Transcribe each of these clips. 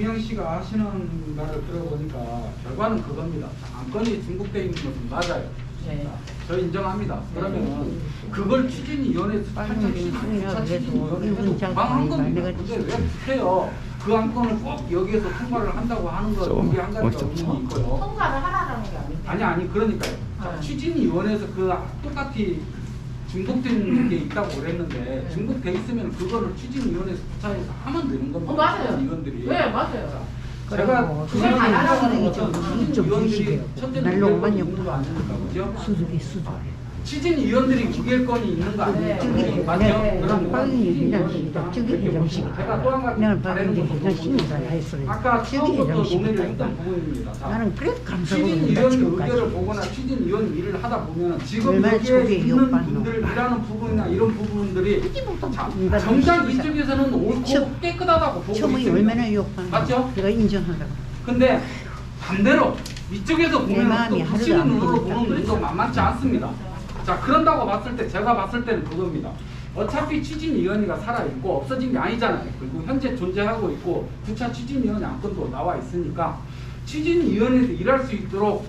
김영 씨가 하시는 말을 들어보니까 결과는 그겁니다. 안건이 중복되어 있는 것은 맞아요. 네. 저 인정합니다. 그러면 그걸 추진위원회에서 장관 방한 겁니다. 근데 왜 못해요? 그 안건을 꼭 여기에서 통과를 한다고 하는 거 좀, 이게 한 가지가 좀, 의문이 있고요. 통과를 하라는 게 아니고. 아니 아니 그러니까요. 자, 네. 추진위원회에서 그 똑같이 중복된 게 있다고 그랬는데 네. 중복돼 있으면 그거를 추진위원회에서 조사해서 하면 되는 겁니다. 어, 맞아요. 위원들이. 네, 맞아요. 제가 그리고 그걸 안 하라는 거죠. 이좀 위원들이 주시게요. 첫째는 날로만 무결권이 있는 거 엮고 아닙니까, 그죠? 수두기 수두. 추진위원들이 무결권이 있는 거 아닙니까? 네. 맞죠? 네. 그러면 빨리 얘기하니까 저기 회장식. 제가 또 한 가지 했어요. 아까 처음부터 논의를. 했던 부분입니다. 자, 나는 그래 감사하고 추진위원. 의견을 보거나 추진위원 일을 하다 보면 지금 얼마나 여기에 저게 있는 욕받노. 분들 일하는 부분이나 이런 부분들이 자, 정작 진짜. 이쪽에서는 옳고 처- 깨끗하다고 보고 처음에 있습니다. 얼마나 욕하는 맞죠? 내가 인정하라고. 근데 반대로 이쪽에서 내 보면 마음이 또 하루도 부시는 안 눈으로 보니까. 보는 눈도 만만치 않습니다. 자 그런다고 봤을 때 제가 봤을 때는 그겁니다. 어차피 추진위원회가 살아있고 없어진 게 아니잖아요. 그리고 현재 존재하고 있고 9차 추진위원회 안건도 나와 있으니까 추진위원회에서 일할 수 있도록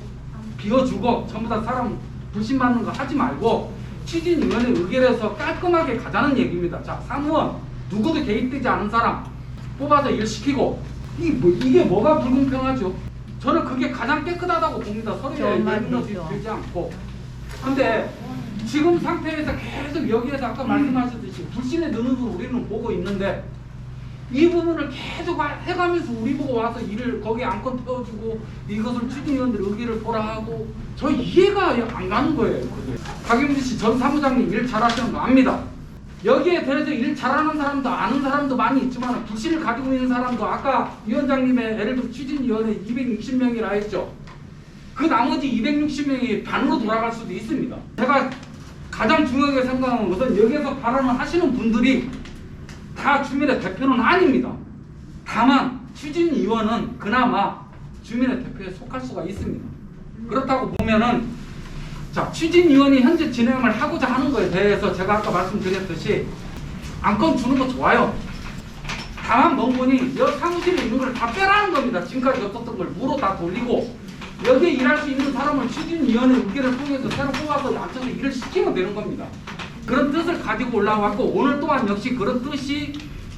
비워주고 전부 다 사람 불신받는 거 하지 말고 추진위원회 의결해서 깔끔하게 가자는 얘기입니다. 자 사무원 누구도 개입되지 않은 사람 뽑아서 일 시키고 이 뭐, 이게 뭐가 불공평하죠? 저는 그게 가장 깨끗하다고 봅니다. 서로의 말이죠. 들지 않고. 근데 지금 상태에서 계속 여기에서 아까 말씀하셨듯이 불신의 눈으로 우리는 보고 있는데 이 부분을 계속 하- 해가면서 우리 보고 와서 일을 거기에 안건 태워주고 이것을 추진위원들 의견을 보라 하고 저 이해가 안 가는 거예요. 박용진 씨 전 사무장님 일 잘하시는 거 압니다. 여기에 대해서 일 잘하는 사람도 아는 사람도 많이 있지만 불신을 가지고 있는 사람도 아까 위원장님의 예를 들어 추진위원회 260명이라 했죠. 그 나머지 260명이 반으로 돌아갈 수도 있습니다. 제가 가장 중요하게 생각하는 것은 여기에서 발언을 하시는 분들이 다 주민의 대표는 아닙니다. 다만 추진 위원은 그나마 주민의 대표에 속할 수가 있습니다. 그렇다고 보면은 자 추진 위원이 현재 진행을 하고자 하는 거에 대해서 제가 아까 말씀드렸듯이 안건 주는 거 좋아요. 다만 멍분이 여 사무실에 있는 걸 다 빼라는 겁니다. 지금까지 없었던 걸 무로 다 돌리고 여기에 일할 수 있는 사람을 추진위원회 의견을 통해서 새로 뽑아서 앉혀서 일을 시키면 되는 겁니다. 그런 뜻을 가지고 올라왔고 오늘 또한 역시 그런 뜻이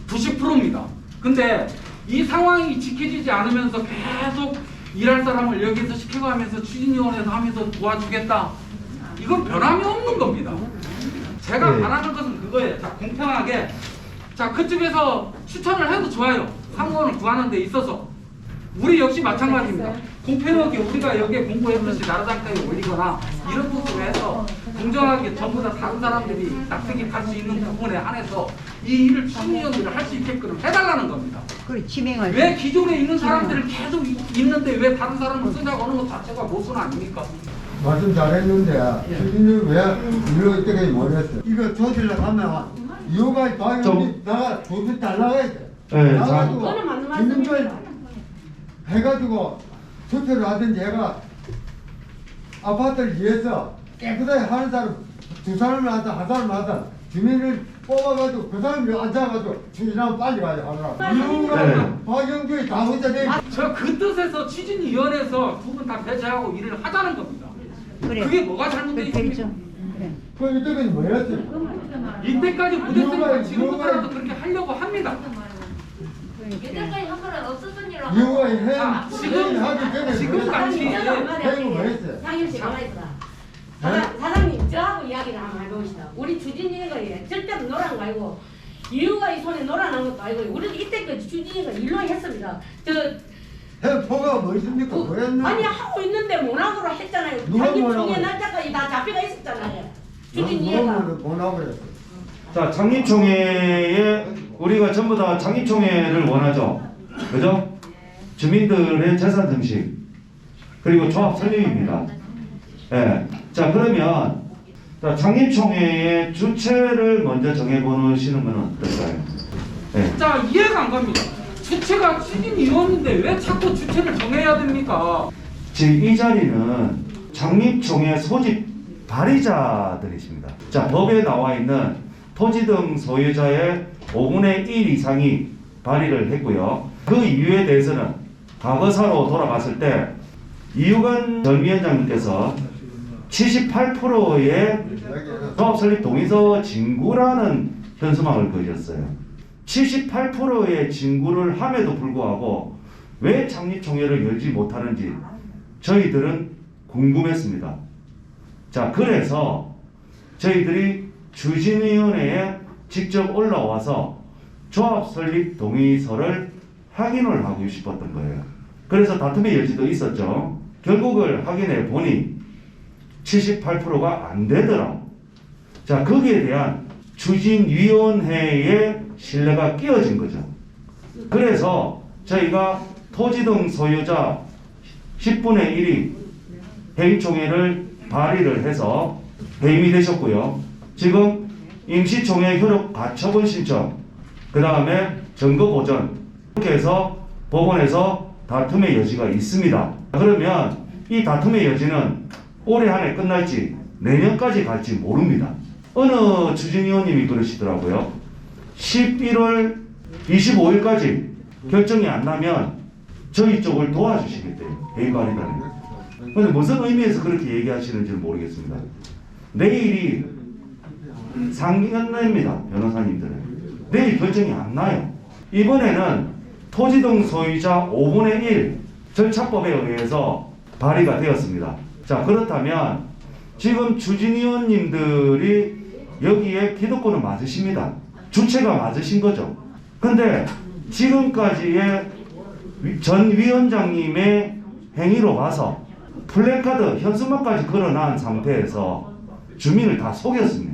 90%입니다. 근데 이 상황이 지켜지지 않으면서 계속 일할 사람을 여기서 시켜가면서 추진위원회에서 하면서 도와주겠다. 이건 변함이 없는 겁니다. 제가 네. 바라는 것은 그거예요. 자, 공평하게. 자, 그쪽에서 추천을 해도 좋아요. 상무원을 구하는 데 있어서. 우리 역시 마찬가지입니다. 공평하게 우리가 여기에 공부했듯이 나라장터에 올리거나 이런 부분을 해서 공정하게 전부 다 다른 사람들이 납득이 갈 수 있는 부분에 한해서 이 일을 추진위원들을 할 수 있게끔 해달라는 겁니다. 그래 왜 기존에 있는 사람들을 계속 이- 있는데 왜 다른 사람을 쓰냐고 하는 것 자체가 모순 아닙니까? 말씀 잘했는데 주진이 왜 이거 이때까지 못했어? 이거 조질러 가면 이유가 방이 좀- 나가 조질 달라야 돼. 네, 나가지고 말씀입니다. 해가지고 투표를 하든지 해가 아파트를 위해서 깨끗하게 하는 사람 두 사람을 하든 한 사람을 하든 주민을 뽑아가지고 그 사람이 앉아가지고 추진하면 빨리 가야 하더라. 이유가 네. 박영규이 다 혼자 내. 저그 뜻에서 추진위원회에서 두 분 다 배제하고 일을 하자는 겁니다. 그래. 그게 뭐가 잘못되어 그래 있습니까? 그래. 그 이때까지 뭐였어? 이때까지 못했으니까 지금부터라도 그렇게 하려고 합니다. 예전까지 한 거는 없었던 일로 이유가 해 자, 지금- 하기 전에 지금 같이 해고 뭐 했어? 상임 씨 가만히 있어라. 사장- 사장님 저하고 이야기를 한번 해봅시다. 우리 주진이가 예, 절대로 노란 거 아니고 이유가 이 손에 노란한 것도 아니고 우리 이때까지 주진이가 일로 했습니다. 저 해포가 뭐 있습니까? 그, 뭐였나? 아니 하고 있는데 모나으로 했잖아요. 누가 자기 했어? 날짜까지 다 잡혀가 있었잖아요. 주진이가 뭐라고 그랬어? 자, 장립총회에 우리가 전부 다 장립총회를 원하죠. 그죠? 주민들의 재산 증식 그리고 조합 설립입니다. 예. 자, 그러면 자, 장립총회의 주체를 먼저 정해보시는 건 어떨까요? 예. 자 이해가 안 갑니다. 주체가 추진위원인데 왜 자꾸 주체를 정해야 됩니까? 지금 이 자리는 장립총회 소집 발의자들이십니다. 자, 법에 나와 있는 토지 등 소유자의 5분의 1 이상이 발의를 했고요. 그 이유에 대해서는 과거사로 돌아갔을 때 이유관 전 위원장님께서 78%의 조합 설립 동의서 진구라는 현수막을 그렸어요. 78%의 진구를 함에도 불구하고 왜 창립 총회를 열지 못하는지 저희들은 궁금했습니다. 자, 그래서 저희들이 추진위원회에 직접 올라와서 조합 설립 동의서를 확인을 하고 싶었던 거예요. 그래서 다툼의 여지도 있었죠. 결국을 확인해 보니 78%가 안 되더라. 자, 거기에 대한 추진위원회의 신뢰가 끼어진 거죠. 그래서 저희가 토지 등 소유자 10분의 1이 회의총회를 발의를 해서 해임이 되셨고요. 지금 임시총회 효력 가처분 신청, 그 다음에 증거 보전, 이렇게 해서 법원에서 다툼의 여지가 있습니다. 그러면 이 다툼의 여지는 올해 안에 끝날지 내년까지 갈지 모릅니다. 어느 추진위원님이 그러시더라고요. 11월 25일까지 결정이 안 나면 저희 쪽을 도와주시겠대요. 회의 발의단에. 근데 무슨 의미에서 그렇게 얘기하시는지 모르겠습니다. 내일이 상견례입니다. 변호사님들은. 내일 결정이 안 나요. 이번에는 토지 등 소유자 5분의 1 절차법에 의해서 발의가 되었습니다. 자, 그렇다면 지금 추진위원님들이 여기에 기득권은 맞으십니다. 주체가 맞으신 거죠. 근데 지금까지의 위- 전 위원장님의 행위로 봐서 플래카드 현수막까지 걸어놓은 상태에서 주민을 다 속였습니다.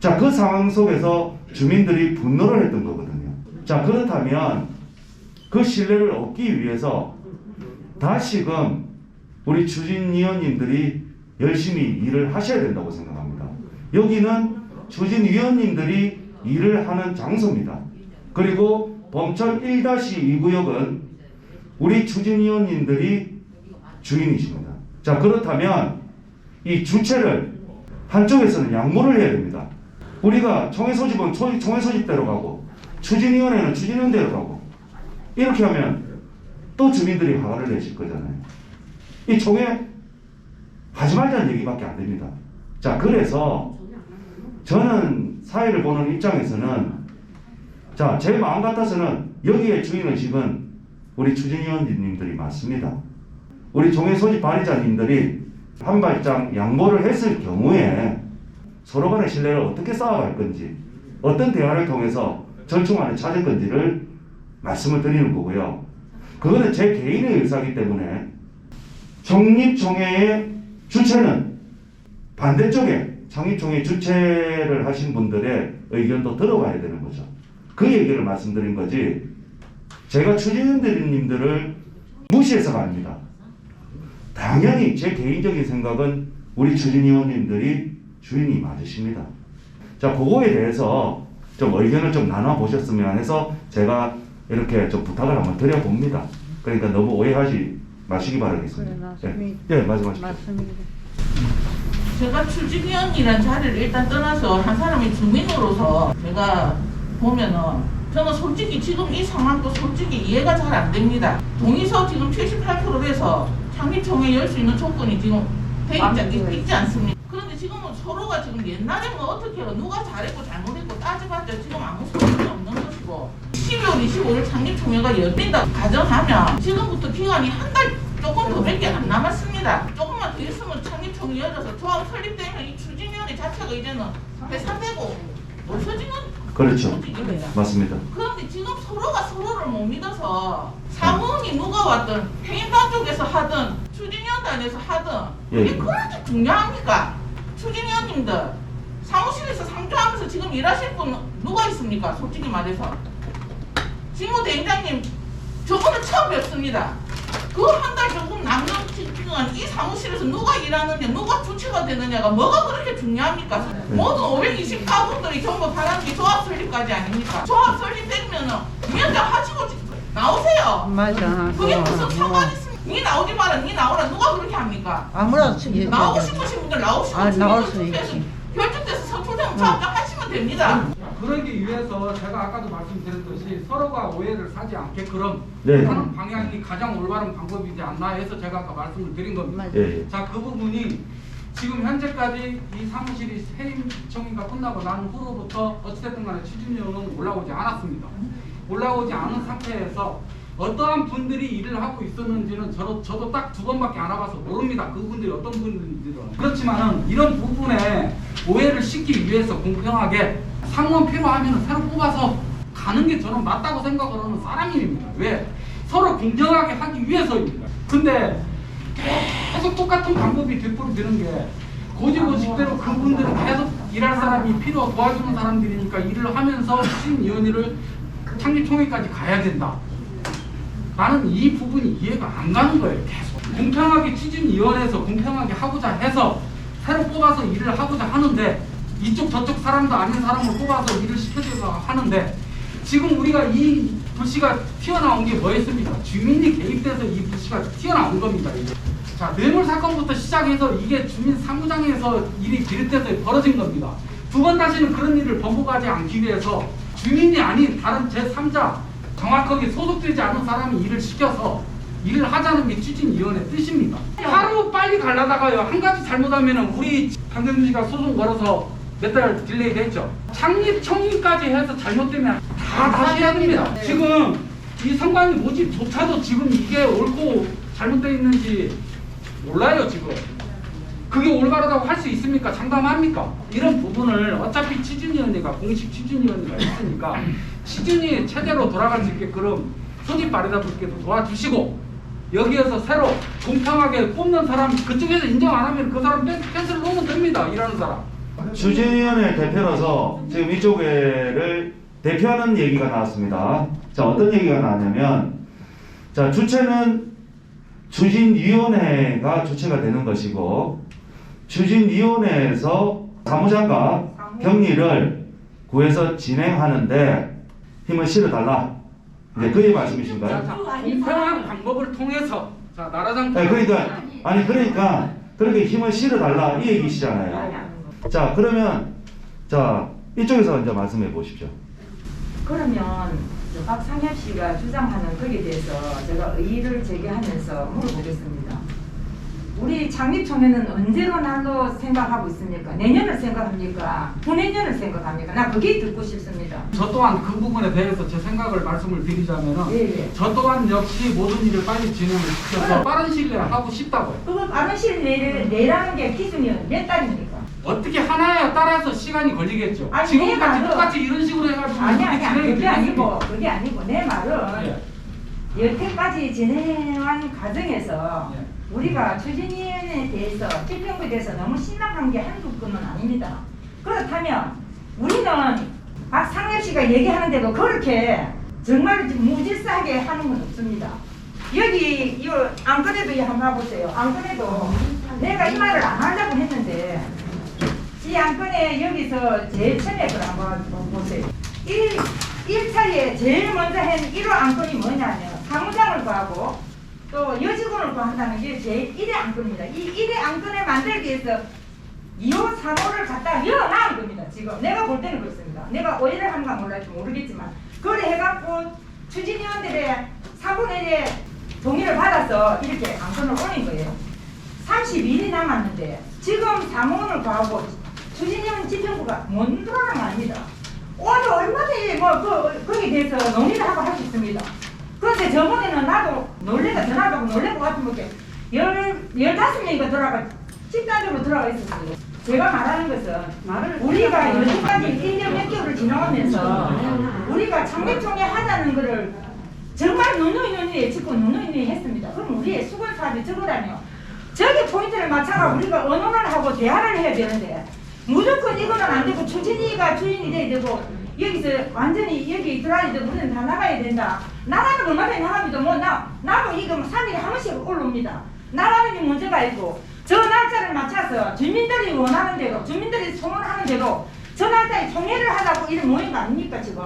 자, 그 상황 속에서 주민들이 분노를 했던 거거든요. 자, 그렇다면 그 신뢰를 얻기 위해서 다시금 우리 추진위원님들이 열심히 일을 하셔야 된다고 생각합니다. 여기는 추진위원님들이 일을 하는 장소입니다. 그리고 범천 1-2구역은 우리 추진위원님들이 주인이십니다. 자, 그렇다면 이 주체를 한쪽에서는 양보를 해야 됩니다. 우리가 총회 소집은 초- 총회 소집대로 가고 추진위원회는 추진위원대로 가고 이렇게 하면 또 주민들이 화를 내실 거잖아요. 이 총회 하지 말자는 얘기밖에 안 됩니다. 자, 그래서 저는 사회를 보는 입장에서는 자, 제 마음 같아서는 여기에 주인의식은 우리 추진위원님들이 맞습니다. 우리 종회 소집 발의자님들이 한 발짝 양보를 했을 경우에 서로 간의 신뢰를 어떻게 쌓아갈 건지 어떤 대화를 통해서 절충안을 찾을 건지를 말씀을 드리는 거고요. 그거는 제 개인의 의사이기 때문에 정립총회의 주체는 반대쪽에 창립총회 주체를 하신 분들의 의견도 들어봐야 되는 거죠. 그 얘기를 말씀드린 거지. 제가 추진위원님들을 무시해서가 아닙니다. 당연히 제 개인적인 생각은 우리 추진위원님들이 주인이 맞으십니다. 자, 그거에 대해서 좀 의견을 좀 나눠 보셨으면 해서 제가 이렇게 좀 부탁을 한번 드려봅니다. 그러니까 너무 오해하지 마시기 그래, 바라겠습니다. 맞습니다. 예, 예, 말씀하십시오. 맞습니다. 제가 추진위원이라는 자리를 일단 떠나서 한 사람의 주민으로서 제가 보면은 저는 솔직히 지금 이 상황도 솔직히 이해가 잘 안 됩니다. 동의서 지금 78%에서 창립총회 열 수 있는 조건이 지금 돼 있지, 있- 있지 않습니까? 지금은 서로가 지금 옛날에 뭐 어떻게 해요? 누가 잘했고 잘못했고 따져봤자 지금 아무 소용이 없는 것이고 12월 25일 창립총회가 열린다 가정하면 지금부터 기간이 한 달 조금 더밖에 안 남았습니다. 조금만 더 있으면 창립총회 열어서 조합 설립되면 이 추진위원회 자체가 이제는 해산되고 없어지는 그렇죠. 움직임입니다. 맞습니다. 그런데 지금 서로가 서로를 못 믿어서 사무원이 누가 왔든 회의반 쪽에서 하든 추진위원단에서 하든 예. 이게 그렇게 중요합니까? 추진위원님들 사무실에서 상주하면서 지금 일하실 분 누가 있습니까? 솔직히 말해서 직무 대행장님 저분은 처음 뵙습니다. 그 한 달 조금 남는 기간 이 사무실에서 누가 일하느냐, 누가 주체가 되느냐가 뭐가 그렇게 중요합니까? 모든 524분들이 전부 바라는 게 조합 설립까지 아닙니까? 조합 설립되면은 위원장 하시고 나오세요. 맞아. 그게 무슨 뭐, 상관이 있습 니 나오지 마라, 니 나오라 누가 그렇게 합니까? 아무나 쓰기 나오고 싶으신 분들 나오시고 아, 나올 투표해서 있지. 결정돼서 선출장 조합장 하시면 됩니다. 그 그러기 위해서 제가 아까도 말씀드렸듯이 서로가 오해를 사지 않게끔 네. 하는 방향이 가장 올바른 방법이지 않나 해서 제가 아까 말씀을 드린 겁니다. 예, 예. 자, 그 부분이 지금 현재까지 이 사무실이 해임 청인가 끝나고 난 후로부터 어찌됐든 간에 취준료는 올라오지 않았습니다. 올라오지 않은 상태에서 어떠한 분들이 일을 하고 있었는지는 저도, 저도 딱 두 번밖에 안 와봐서 모릅니다. 그분들이 어떤 분들인지는. 그렇지만은 이런 부분에 오해를 씻기 위해서 공평하게 상원 필요하면 새로 뽑아서 가는 게 저는 맞다고 생각을 하는 사람입니다. 왜? 서로 공정하게 하기 위해서입니다. 근데 계속 똑같은 방법이 되풀이되는 게 고지고식대로 그분들은 계속 일할 사람이 필요 도와주는 사람들이니까 일을 하면서 신위원회를 창립총회까지 가야 된다. 나는 이 부분이 이해가 안 가는 거예요. 계속 공평하게 추진위원회에서 공평하게 하고자 해서 새로 뽑아서 일을 하고자 하는데 이쪽 저쪽 사람도 아닌 사람을 뽑아서 일을 시켜줘서 하는데 지금 우리가 이 불씨가 튀어나온 게 뭐였습니까? 주민이 개입돼서 이 불씨가 튀어나온 겁니다. 이게. 자 뇌물 사건부터 시작해서 이게 주민 사무장에서 일이 비롯돼서 벌어진 겁니다. 두 번 다시는 그런 일을 번복하지 않기 위해서 주민이 아닌 다른 제3자 정확하게 소속되지 않은 사람이 일을 시켜서 일을 하자는 게 추진위원회 뜻입니다. 하루 빨리 갈라다가요 한 가지 잘못하면은 우리 강경주가 소송 걸어서 몇 달 딜레이 됐죠. 창립 청인까지 해서 잘못되면 다 다시 해야 됩니다. 지금 이 선관위 모집조차도 지금 이게 옳고 잘못되어 있는지 몰라요 지금. 그게 올바르다고 할 수 있습니까? 장담합니까? 이런 부분을 어차피 취준위 원회가 공식 취준위 원회가 있으니까 취준이 체제로 돌아갈 수 있게끔 소집 발휘자분께도 도와주시고 여기에서 새로 공평하게 뽑는 사람 그쪽에서 인정 안 하면 그 사람 캔- 캔슬 놓으면 됩니다. 일하는 사람. 추진위원회 대표로서 지금 이쪽에를 대표하는 얘기가 나왔습니다. 자, 어떤 얘기가 나왔냐면, 자, 주체는 추진위원회가 주체가 되는 것이고, 추진위원회에서 사무장과 경리를 구해서 진행하는데 힘을 실어달라. 이제 그의 말씀이신가요? 자, 공평한 방법을 통해서 자 나라장 네, 그러니까 아니 그러니까 그렇게 힘을 실어달라 이 얘기시잖아요. 자 그러면 자 이쪽에서 이제 말씀해 보십시오. 그러면 저 박상엽 씨가 주장하는 거기에 대해서 제가 의의를 제기하면서 물어보겠습니다. 우리 창립총회는 언제로 날로 생각하고 있습니까? 내년을 생각합니까? 후내년을 생각합니까? 나 그게 듣고 싶습니다. 저 또한 그 부분에 대해서 제 생각을 말씀을 드리자면은 예, 예. 저 또한 역시 모든 일을 빨리 진행을 시켜서 빠른 시일 내에 하고 싶다고요. 그거 빠른 시일 내를 내라는 게 기준이 몇 달입니까? 어떻게 하나에 따라서 시간이 걸리겠죠. 아니, 지금까지 내 똑같이 이런 식으로 해가지고 아니 아니 아니 그게 아니고? 그게 아니고 내 말은 예. 여태까지 진행한 과정에서 예. 우리가 추진위원회에 대해서 필평부에 대해서 너무 심각한 게 한두 건은 아닙니다. 그렇다면 우리는 박상엽 씨가 얘기하는 대로 그렇게 정말 무질서하게 하는 건 없습니다. 여기 이 안건에도 이 한번 봐보세요. 안건에도 내가 이 말을 안 하려고 했는데 이 안건에 여기서 제일 처음에 걸 한번 보세요. 1, 1차에 제일 먼저 한 1호 안건이 뭐냐면 사무장을 구하고 또 여직원을 구한다는 게 제일 1회 안건입니다. 이 1회 안건을 만들기 위해서 2호, 3호를 갖다 열어놔은 겁니다. 지금 내가 볼 때는 그렇습니다. 내가 오해를 한가 몰랄지 모르겠지만 그래 해갖고 추진위원들의 3분의 1의 동의를 받아서 이렇게 안건을 올린 거예요. 30일이 남았는데 지금 사무원을 구하고 추진위원 집행부가 못 들어가는 거 아닙니다. 오늘 얼마든지 뭐 그 거기에 대해서 논의를 하고 할 수 있습니다. 그런데 저번에는 나도 놀래가 전화하고 놀랄 것 같은 게 열, 열다섯 명이가 들어가, 집단적으로 들어가 있었어요. 제가 말하는 것은 우리가 여태까지 1년 몇 개월을 지나가면서 우리가 창립총회 하자는 거를 정말 누누이 누누이 외치고 누누이 했습니다. 그럼 우리의 수건 사업이 적으라며 저기 포인트를 맞춰가 우리가 언론을 하고 대화를 해야 되는데 무조건 이거는 안 되고 추진이가 주인이 돼야 되고 여기서 완전히 여기 들어야 되고 우리는 다 나가야 된다. 나가는 얼마나 나갑니다. 뭐 나 나도 이거 3일에 한 번씩 올라옵니다. 나가는 게 문제가 있고 저 날짜를 맞춰서 주민들이 원하는 대로 주민들이 소원하는 대로 저 날짜에 총회를 하자고 이런 모임 거 아닙니까 지금?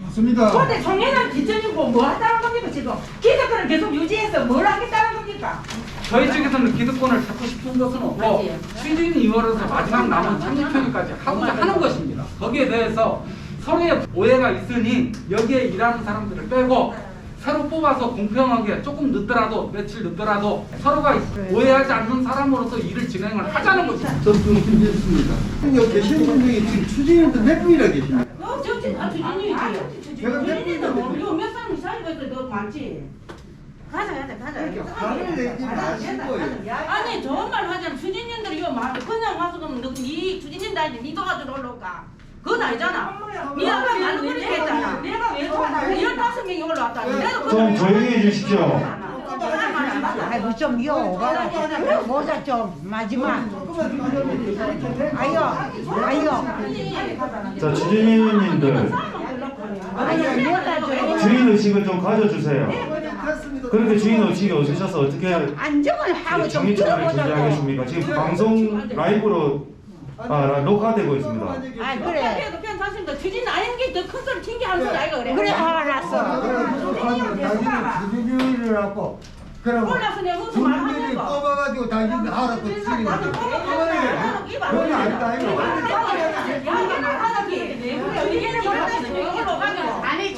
맞습니다. 그런데 총회는 기존이고 뭐 하자는 겁니까 지금? 기득권을 계속 유지해서 뭘 하겠다는 겁니까? 저희 측에서는 기득권을 잡고 싶은 것은 없고 취준위원회에서 마지막 남은 창립총회까지 하고자 하는 것입니다. 거기에 대해서 서로의 오해가 있으니 여기에 일하는 사람들을 빼고 새로 뽑아서 공평하게 조금 늦더라도 며칠 늦더라도 서로가 오해하지 않는 사람으로서 일을 진행을 하자는 거지. 저좀 힘들습니다. 여기 계신 분 중에 지금 추진인도 몇 분이나 계십니까? 너 저기 다 주진이지. 제가 몇 주진이도 분인데 모르고 몇 사람이 살고 있어 너 많지. 가자 가자 가자. 그러니까 화를 내지. 아니 좋은 말 하자면 주진님들이 이거 말 그냥 와서 그러면 너이 주진님들한테 니 도와주러 올라올까? 그건 아니잖아. 니 아까 말로 그렇게 했잖아. 내가 왜? 열다섯 명이 올라왔다. 좀 조용히 해주십시오. 아이고 좀 여봐라. 그래 모자 좀 마지막. 아유 아유. 자, 주진님들 주인 의식을 좀 가져주세요. 그렇게 주인 의식이 없으셔서 어떻게 안정을 하고 좀 들어보자고. 지금 방송 라이브로 아, 라- 녹화되고 있습니다. 아 그래. 그래도 괜찮습니다. 주진 아닌 게더큰 소리 튕겨 하는 소리 아이가 그래. 그래 화가 났어. 당신은 주진이를 하고 그럼 올라서 내가 무슨 말 주민들이 하는 거. 뽑아가지고 당신이 알아서 치는 거지. 그거는 그건 아니다 이거. 아니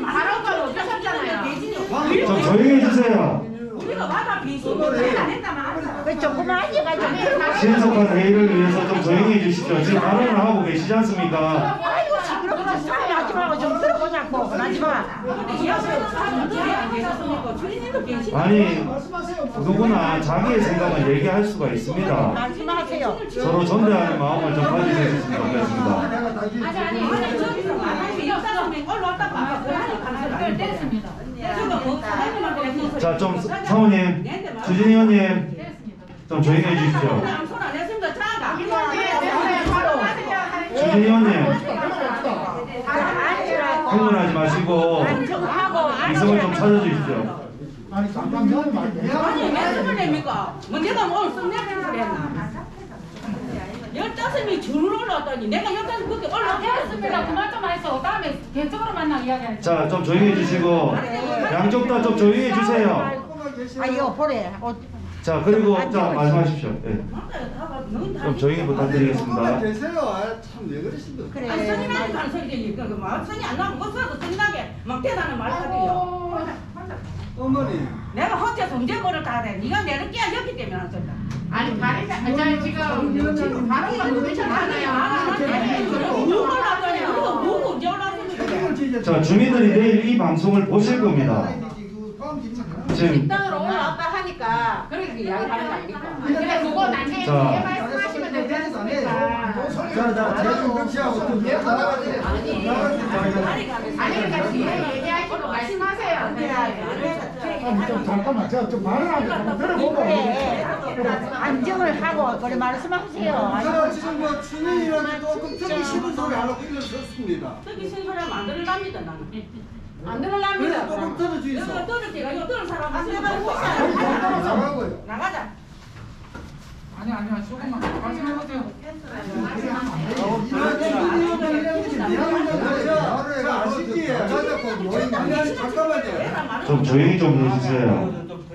말하는 거 없잖아요. 좀 조용히 해주세요. 우리가 와다 비신 신속한 회의를 위해서 좀 조용히 해주십시오. 지금 발언을 하고 계시지 않습니까? 아이고 시끄럽다. 싸움 하지 말고 좀 계셨으니까 주진님도 계신 아니 누구나 자기의 생각을 얘기할 수가 있습니다. 서로 존대하는 마음을 좀 가지셨으면 좋겠습니다. 무슨 자, 좀 사모님, 주진 의원님, 좀 조용히 해주십시오. 그냥 손안 했습니다. 자가. 앉으라고. 흥분하지 마시고 이성을 좀 찾아주십시오. 아니 잠깐만. 아니 왜 소리 냅니까? 뭐 내가 뭐 오늘 썸네일 소리 했나? 열다섯이 줄 올라왔다니 내가 열다섯 그렇게 올라왔습니다. 그만 좀 해서 다음에 개적으로 만나 이야기하자. 자, 좀 조용히 해주시고 양쪽 다 좀 조용히 해주세요. 아유 보래. 어, 자, 그리고 자 말씀하십시오. 예. 좀 조용히 부탁드리겠습니다. 계세요. 아, 참왜 그러십니까? 그래. 아니 선이 나는 간 소리 들리 그 뭐, 선이 안 나면 못 써도 끝나게 막 대단한 말 하대요. 어머니. 내가 헛돼서 언제 뭐를 다 해. 네가 내를 깨졌기 때문에 안 쓴다. 아니 다리가 아니 지금 지금 누구 올라왔더니 누구 누구 언제 올라왔습니까? 자, 주민들이 내일 이 방송을 보실 겁니다. 지금 식당으로 하니까 그렇게 이야기하는 거 아닙니까? 그래 그거 나중에 자. 뒤에 말씀하시면 되지 않습니까? 자자 제주 극시하고 좀 나가지. 아니 그러니까 뒤에 얘기하시고 말씀하세요. 좀 잠깐만 저좀 발언하게 한번 들어보고. 그래. 안정을 하고 그래 말씀하세요. 제가 지금 뭐 추민이라는 조금 듣기 싫은 소리 하려고 일어섰습니다. 특히 신소리 하면 안 들을랍니다 나는. 안 그래서 들어랍니다. 조금 들어주이소. 내가 들을 때가 이거 들을 사람 안 되고 나가고요. 나가자. 아니 아니야 조금만 말씀해보세요. 모임 잠깐만요. 좀 조용히 좀 해주세요.